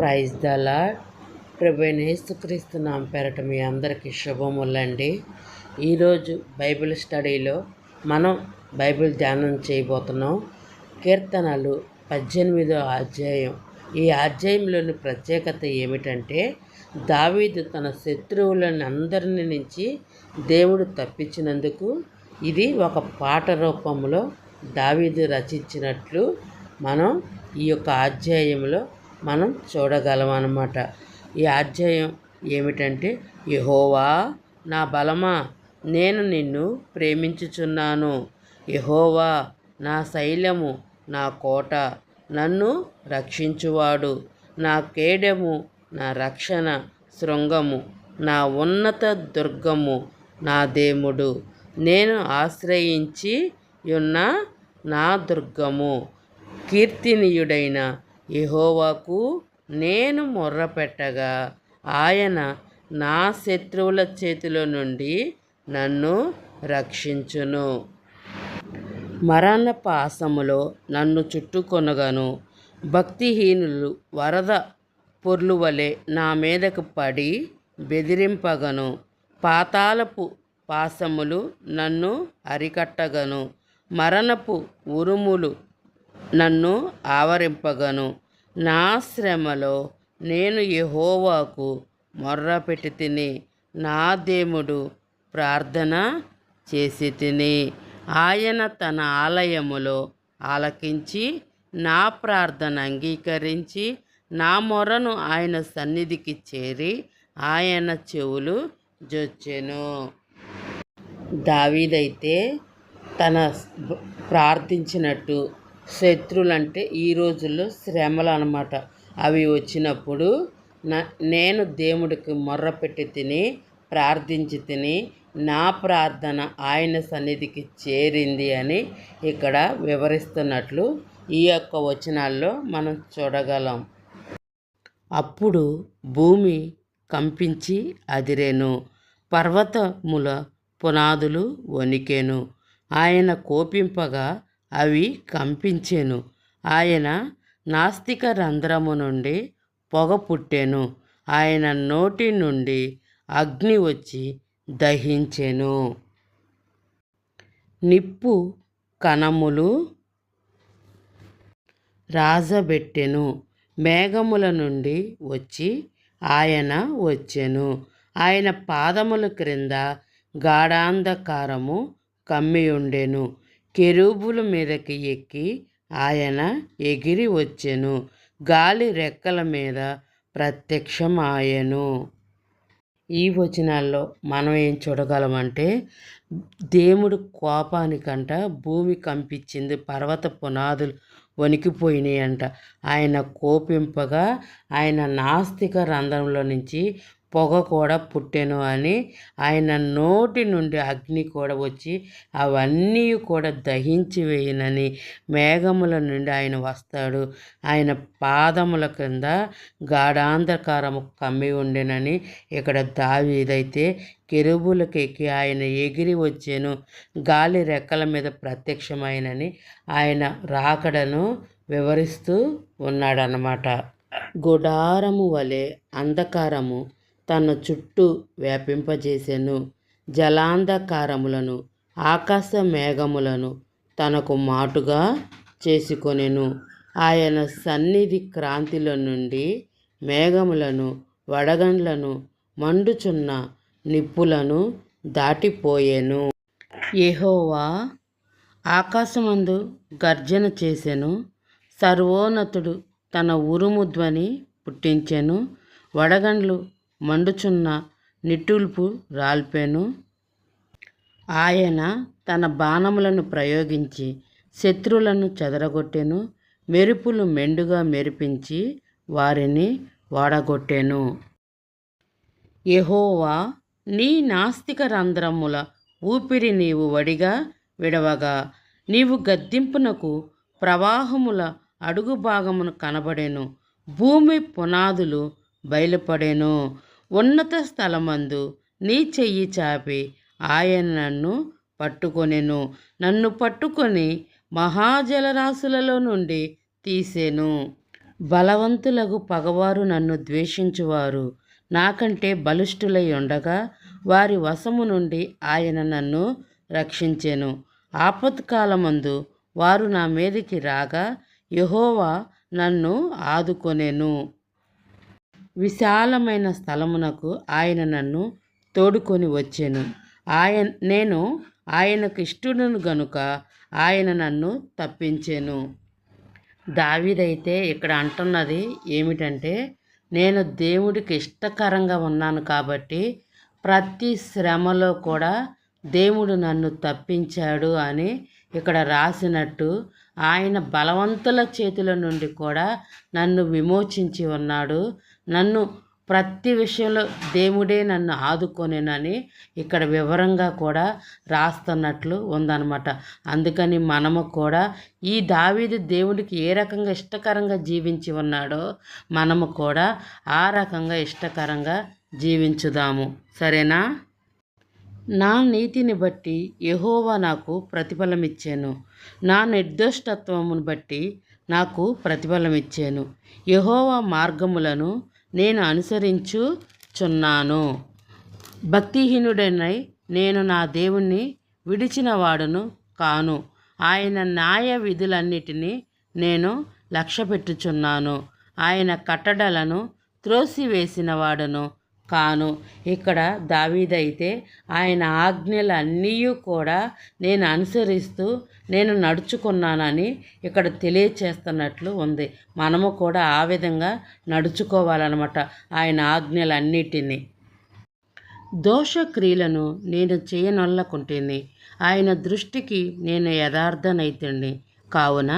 Praise దలా lord ప్రభు యేసుక్రీస్తు పేరట మీ అందరికీ శుభములండి. ఈరోజు బైబిల్ స్టడీలో మనం బైబిల్ ధ్యానం చేయబోతున్నాం. కీర్తనలు పద్దెనిమిదో అధ్యాయం. ఈ అధ్యాయంలోని ప్రత్యేకత ఏమిటంటే దావీదు తన శత్రువులను అందరిని నుంచి దేవుడు తప్పించినందుకు ఇది ఒక పాట రూపంలో దావీదు రచించినట్లు మనం ఈ యొక్క అధ్యాయంలో మనం చూడగలం అన్నమాట ఈ అధ్యాయం ఏమిటంటే యహోవా నా బలమా? నేను నిన్ను ప్రేమించుచున్నాను. యహోవా నా శైలము నా కోట నన్ను రక్షించువాడు. నా కేడెము నా రక్షణ శృంగము నా ఉన్నత దుర్గము నా దేవుడు. నేను ఆశ్రయించి ఉన్న నా దుర్గము కీర్తినీయుడైన యహోవాకు నేను మొర్రపెట్టగా ఆయన నా శత్రువుల చేతిలో నుండి నన్ను రక్షించును. మరణ పాసములో నన్ను చుట్టుకొనగను. భక్తిహీనులు వరద పొర్లు వలె నా మీదకు పడి బెదిరింపగను. పాతాళపు పాసములు నన్ను అరికట్టగను. మరణపు ఉరుములు నన్ను ఆవరింపగను. నా శ్రమలో నేను యెహోవాకు మొర్రపెట్టి తిని నా దేవుడు ప్రార్థన చేసి తిని ఆయన తన ఆలయములో ఆలకించి నా ప్రార్థన అంగీకరించి నా మొరను ఆయన సన్నిధికి చేరి ఆయన చెవులు జొచ్చెను. దావీదైతే తన ప్రార్థించినట్టు శత్రువులంటే ఈ రోజుల్లో శ్రమలు అనమాట అవి వచ్చినప్పుడు నా నేను దేవుడికి మొర్రపెట్టి తిని ప్రార్థించి తిని నా ప్రార్థన ఆయన సన్నిధికి చేరింది అని ఇక్కడ వివరిస్తున్నట్లు ఈ యొక్క వచనాల్లో మనం చూడగలం. అప్పుడు భూమి కంపించి అదిరేను. పర్వతముల పునాదులు వణికేను. ఆయన కోపింపగా అవి కంపించెను. ఆయన నాస్తిక రంధ్రము నుండి పొగ పుట్టెను. ఆయన నోటి నుండి అగ్ని వచ్చి దహించెను. నిప్పు కణములు రాజబెట్టెను. మేఘముల నుండి వచ్చి ఆయన వచ్చెను. ఆయన పాదముల క్రింద గాఢాంధకారము కమ్మియుండెను. కెరూబుల మీదకి ఎక్కి ఆయన ఎగిరి వచ్చెను. గాలి రెక్కల మీద ప్రత్యక్షమాయెను. ఈ వచనాల్లో మనం ఏం చూడగలమంటే దేవుడు కోపానికంట భూమి కంపించింది పర్వత పునాదులు వణికిపోయినాయంట. ఆయన కోపింపగా ఆయన నాస్తిక రంధ్రంలో నుంచి పొగ కూడా పుట్టెను అని ఆయన నోటి నుండి అగ్ని కూడా వచ్చి అవన్నీ కూడా దహించి వేయనని మేఘముల నుండి ఆయన వస్తాడు. ఆయన పాదముల కింద గాఢాంధకారము కమ్మి ఉండెనని ఇక్కడ దావీదైతే కెరుబులకెక్కి ఆయన ఎగిరి వచ్చాను. గాలి రెక్కల మీద ప్రత్యక్షమైనని ఆయన రాకడను వివరిస్తూ ఉన్నాడనమాట గుడారము వలె అంధకారము తన చుట్టూ వ్యాపింపజేసెను. జలాంధకారములను ఆకాశ మేఘములను తనకు మాటుగా చేసుకొనెను. ఆయన సన్నిధి క్రాంతిలో నుండి మేఘములను వడగండ్లను మండుచున్న నిప్పులను దాటిపోయెను. యెహోవా ఆకాశమందు గర్జన చేసెను. సర్వోన్నతుడు తన ఉరుము ధ్వని పుట్టించెను. వడగండ్లు మండుచున్న నిట్టూల్పు రాల్పెను. ఆయన తన బాణములను ప్రయోగించి శత్రువులను చెదరగొట్టెను మెరుపులు మెండుగా మెరిపించి వారిని వాడగొట్టెను. యహోవా నీ నాస్తిక రంధ్రముల ఊపిరి నీవు వడిగా విడవగా. నీవు గద్దింపునకు ప్రవాహముల అడుగు భాగమును కనబడెను. భూమి పునాదులు బయలుపడెను. ఉన్నత స్థలమందు నీ చెయ్యి చాపి ఆయన నన్ను పట్టుకొనెను. నన్ను పట్టుకొని మహాజలరాశులలో నుండి తీసెను. బలవంతులకు పగవారు నన్ను ద్వేషించువారు. నాకంటే బలిష్ఠులై ఉండగా వారి వశము నుండి ఆయన నన్ను రక్షించెను. ఆపత్కాలమందు వారు నా మీదికి రాగా యహోవా నన్ను ఆదుకొనెను. విశాలమైన స్థలమునకు ఆయన నన్ను తోడుకొని వచ్చాను. ఆయన నేను ఆయనకు ఇష్టడును గనుక ఆయన నన్ను తప్పించాను. దావిదైతే ఇక్కడ అంటున్నది ఏమిటంటే నేను దేవుడికి ఇష్టకరంగా ఉన్నాను కాబట్టి ప్రతి శ్రమలో కూడా దేవుడు నన్ను తప్పించాడు అని ఇక్కడ రాసినట్టు ఆయన బలవంతుల చేతుల నుండి కూడా నన్ను విమోచించి ఉన్నాడు. నన్ను ప్రతి విషయంలో దేవుడే నన్ను ఆదుకొనేనని ఇక్కడ వివరంగా కూడా రాస్తున్నట్లు ఉందన్నమాట. అందుకని మనము కూడా ఈ దావీదు దేవుడికి ఏ రకంగా ఇష్టకరంగా జీవించి ఉన్నాడో మనము కూడా ఆ రకంగా ఇష్టకరంగా జీవించుదాము. సరేనా? నా నీతిని బట్టి యహోవా నాకు ప్రతిఫలమిచ్చాను. నా నిర్దోష్టత్వమును బట్టి నాకు ప్రతిఫలమిచ్చాను. యహోవా మార్గములను నేను అనుసరించుచున్నాను. భక్తిహీనుడనై నేను నా దేవుణ్ణి విడిచిన వాడును కాను. ఆయన న్యాయ విధులన్నిటినీ నేను లక్ష్యపెట్టుచున్నాను. ఆయన కట్టడలను త్రోసివేసిన వాడను కాను. ఇక్కడ దావీదైతే ఆయన ఆజ్ఞలన్నీ కూడా నేను అనుసరిస్తూ నేను నడుచుకున్నానని ఇక్కడ తెలియచేస్తున్నట్లు ఉంది. మనము కూడా ఆ విధంగా నడుచుకోవాలన్నమాట ఆయన ఆజ్ఞలన్నిటినీ. దోషక్రియలను నేను చేయనొల్లకుంటేని. ఆయన దృష్టికి నేను యథార్థనైతుండి కావున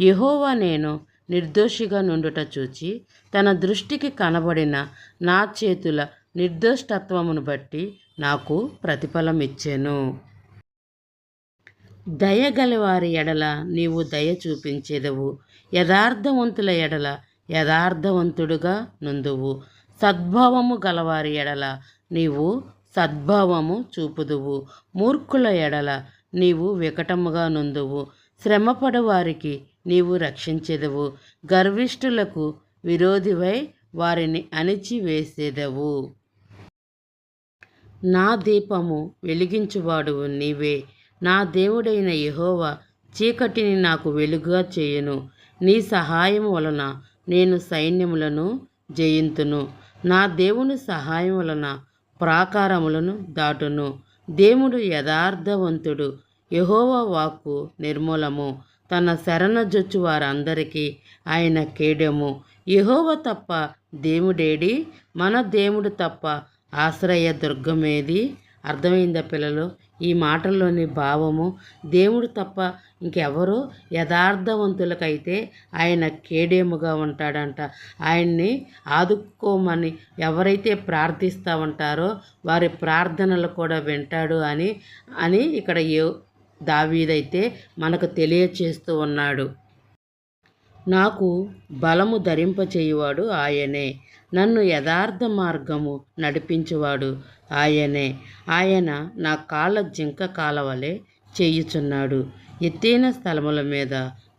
యహోవా నేను నిర్దోషిగా నుండుట చూచి తన దృష్టికి కనబడిన నా చేతుల నిర్దోష్టత్వమును బట్టి నాకు ప్రతిఫలం ఇచ్చెను దయగలవారి ఎడల నీవు దయ చూపించేదవు. యథార్థవంతుల ఎడల యథార్థవంతుడుగా నుందువు. సద్భావము గలవారి ఎడల నీవు సద్భావము చూపుదువు. మూర్ఖుల ఎడల నీవు వికటముగా నుందువు. శ్రమపడు వారికి నీవు రక్షించెదవు. గర్విష్ఠులకు విరోధివై వారిని అణిచివేసేదవు. నా దీపము వెలిగించువాడువు నీవే. నా దేవుడైన యహోవ చీకటిని నాకు వెలుగుగా చేయును. నీ సహాయం వలన నేను సైన్యములను జయింతును. నా దేవుని సహాయం వలన ప్రాకారములను దాటును. దేవుడు యథార్థవంతుడు. యహోవ వాక్కు నిర్మూలము. తన శరణజొచ్చు వారందరికీ ఆయన కేడెము. యహోవ తప్ప దేవుడేడి? మన దేవుడు తప్ప ఆశ్రయ దుర్గమేది? అర్థమైందా పిల్లలు? ఈ మాటల్లోని భావము దేవుడు తప్ప ఇంకెవరు? యథార్థవంతులకైతే ఆయన కేడేముగా ఉంటాడంట. ఆయన్ని ఆదుకోమని ఎవరైతే ప్రార్థిస్తూ ఉంటారో వారి ప్రార్థనలు కూడా వింటాడు అని అని ఇక్కడ యో దావీదైతే మనకు తెలియచేస్తూ ఉన్నాడు. నాకు బలము ధరింపచేయువాడు ఆయనే. నన్ను యథార్థ మార్గము నడిపించువాడు ఆయనే. ఆయన నా కాళ్ళ జింక కాలవలే చేయుచున్నాడు. ఎత్తైన స్థలముల మీద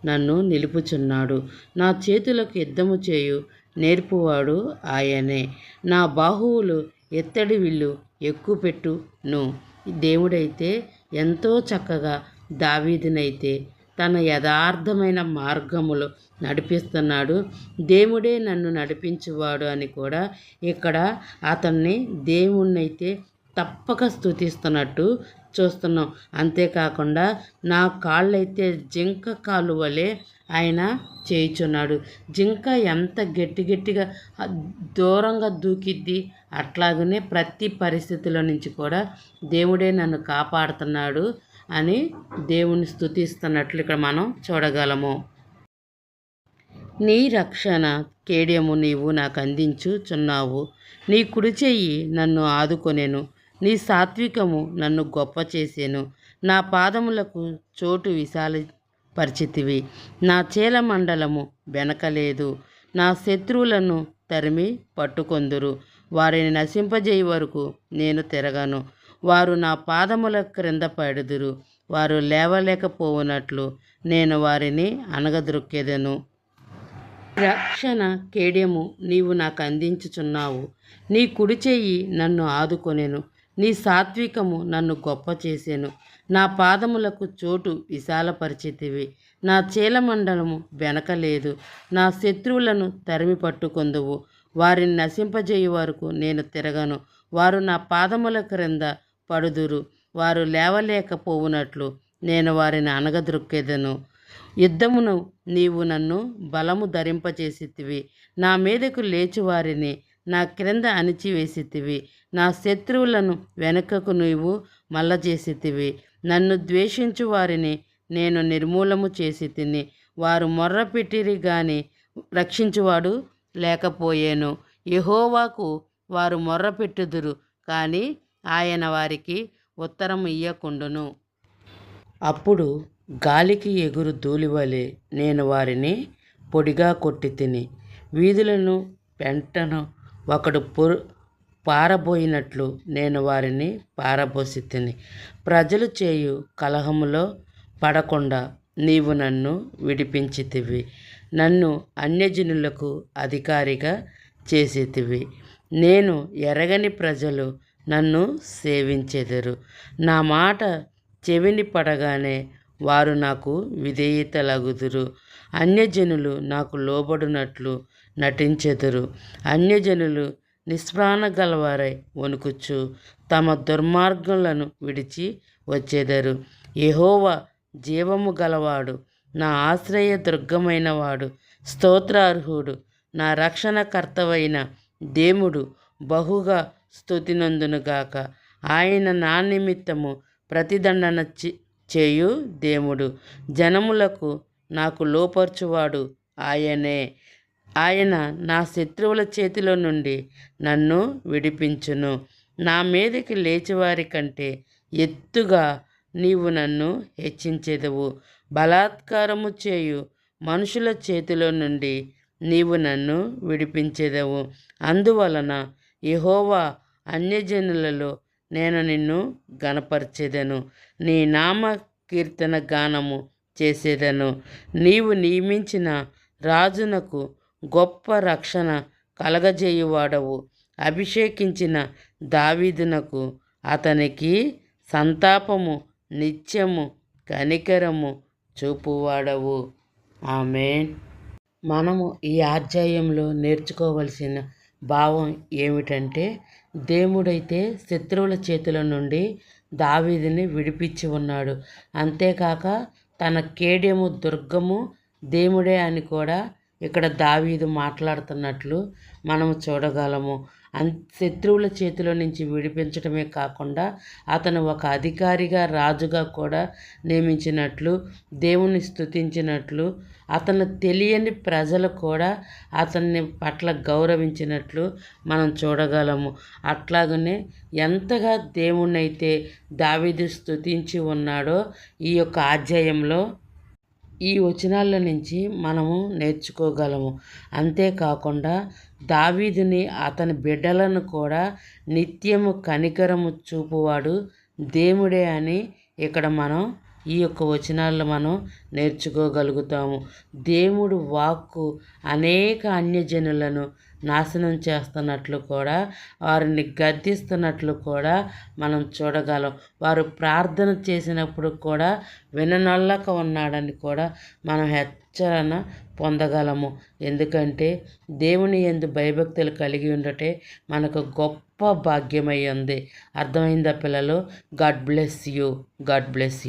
నన్ను నిలుపుచున్నాడు. నా చేతులకు యుద్ధము చేయు నేర్పువాడు ఆయనే. నా బాహువులు ఎత్తడి విల్లు ఎక్కుపెట్టును. దేవుడైతే ఎంతో చక్కగా దావీదునైతే తన యథార్థమైన మార్గములో నడిపిస్తున్నాడు. దేవుడే నన్ను నడిపించువాడు అని కూడా ఇక్కడ అతన్ని దేవుణ్ణైతే తప్పక స్థుతిస్తున్నట్టు చూస్తున్నాం. అంతేకాకుండా నా కాళ్ళైతే జింక కాలు వలె ఆయన చేయుచున్నాడు. జింక ఎంత గట్టి గట్టిగా దూరంగా దూకిద్ది అట్లాగనే ప్రతి పరిస్థితిలో నుంచి కూడా దేవుడే నన్ను కాపాడుతున్నాడు అని దేవుని స్థుతిస్తున్నట్లు ఇక్కడ మనం చూడగలము. నీ రక్షణ కేడ్యము నీవు నాకు అందించుచున్నావు. నీ కుడి చెయ్యి నన్ను ఆదుకొనేను. నీ సాత్వికము నన్ను గొప్ప చేసేను. నా పాదములకు చోటు విశాల పరిచితివి నా చేల మండలము వెనకలేదు. నా శత్రువులను తరిమి పట్టుకొందురు. వారిని నశింపజేయ వరకు నేను తిరగను. వారు నా పాదముల క్రింద పడుదురు. వారు లేవలేకపోవునట్లు నేను వారిని అనగద్రొక్కెదను రక్షణ కేడ్యము నీవు నాకు అందించుచున్నావు నీ కుడి చెయ్యి నన్ను ఆదుకొనెను. నీ సాత్వికము నన్ను గొప్ప చేసెను. నా పాదములకు చోటు విశాలపరిచితివి. నా చీలమండలము వెనకలేదు నా శత్రువులను తరిమి పట్టుకొందువు. వారిని నశింపజేయు వరకు నేను తిరగను. వారు నా పాదముల క్రింద పడుదురు. వారు లేవలేకపోవునట్లు నేను వారిని అనగదొక్కెదను యుద్ధమును నీవు నన్ను బలము ధరింపచేసితివి. నా మీదకు లేచి వారిని నా క్రింద అణిచివేసితివి. నా శత్రువులను వెనుకకు నీవు మల్లజేసితివి నన్ను ద్వేషించు వారిని నేను నిర్మూలము చేసి తిని వారు మొర్రపెట్టిరి గాని రక్షించువాడు లేకపోయేను. యహోవాకు వారు మొర్రపెట్టుదురు కానీ ఆయన వారికి ఉత్తరం ఇయ్యకుండును. అప్పుడు గాలికి ఎగురు ధూళివలె నేను వారిని పొడిగా కొట్టి తిని వీధులను పెంటను ఒకడు పొరు పారబోయినట్లు నేను వారిని పారబోసి తిని ప్రజలు చేయు కలహములో పడకుండా నీవు నన్ను విడిపించితివి. నన్ను అన్యజనులకు అధికారిగా చేసేతివి. నేను ఎరగని ప్రజలు నన్ను సేవించెదరు. నా మాట చెవిని పడగానే వారు నాకు విధేయతలగుదురు. అన్యజనులు నాకు లోబడినట్లు నటించెదరు. అన్యజనులు నిస్ప్రాణ గలవారై వణుకుచు తమ దుర్మార్గములను విడిచి వచ్చేదరు. యహోవా జీవము గలవాడు నా ఆశ్రయ దుర్గమైన వాడు స్తోత్రార్హుడు నా రక్షణకర్తవైన దేవుడు బహుగా స్తుతినందునుగాక ఆయన నా నిమిత్తము ప్రతిదండన చేయు దేవుడు. జనములకు నాకు లోపర్చువాడు ఆయనే. ఆయన నా శత్రువుల చేతిలో నుండి నన్ను విడిపించును. నా మీదకి లేచివారి కంటే ఎత్తుగా నీవు నన్ను హెచ్చించెదవు. బలాత్కారము చేయు మనుషుల చేతిలో నుండి నీవు నన్ను విడిపించెదవు. అందువలన యహోవా అన్యజనులలో నేను నిన్ను గనపరిచెదను నీ నామ కీర్తన గానము చేసేదను. నీవు నియమించిన రాజునకు గొప్ప రక్షణ కలగజేయువాడవు. అభిషేకించిన దావీదునకు అతనికి సంతాపము నిత్యము కనికరము చూపువాడవు. ఆమె మనము ఈ అధ్యాయంలో నేర్చుకోవలసిన భావం ఏమిటంటే దేవుడైతే శత్రువుల చేతుల నుండి దావీదుని విడిపించి ఉన్నాడు. అంతేకాక తన కేడెము దుర్గము దేవుడే అని కూడా ఇక్కడ దావీదు మాట్లాడుతున్నట్లు మనము చూడగలము. అన్ శత్రువుల చేతిలో నుంచి విడిపించడమే కాకుండా అతను ఒక అధికారిగా రాజుగా కూడా నియమించినట్లు దేవుని స్థుతించినట్లు అతను తెలియని ప్రజలు కూడా అతన్ని పట్ల గౌరవించినట్లు మనం చూడగలము. అట్లాగనే ఎంతగా దేవుణ్ణైతే దావీదు స్థుతించి ఉన్నాడో ఈ యొక్క అధ్యాయంలో ఈ వచనాల నుంచి మనము నేర్చుకోగలము. అంతేకాకుండా దావీదుని అతని బిడ్డలను కూడా నిత్యము కనికరము చూపువాడు దేవుడే అని ఇక్కడ మనం ఈ యొక్క వచనాల్లో మనం నేర్చుకోగలుగుతాము. దేవుడు వాక్కు అనేక అన్యజనులను నాశనం చేస్తున్నట్లు కూడా వారిని గద్దిస్తున్నట్లు కూడా మనం చూడగలం. వారు ప్రార్థన చేసినప్పుడు కూడా విననొల్లక ఉన్నాడని కూడా మనం హెచ్చరణ పొందగలము. ఎందుకంటే దేవుని ఎందు భయభక్తులు కలిగి ఉండటే మనకు గొప్ప భాగ్యమై ఉంది. అర్థమైందా పిల్లలు? God bless you God bless you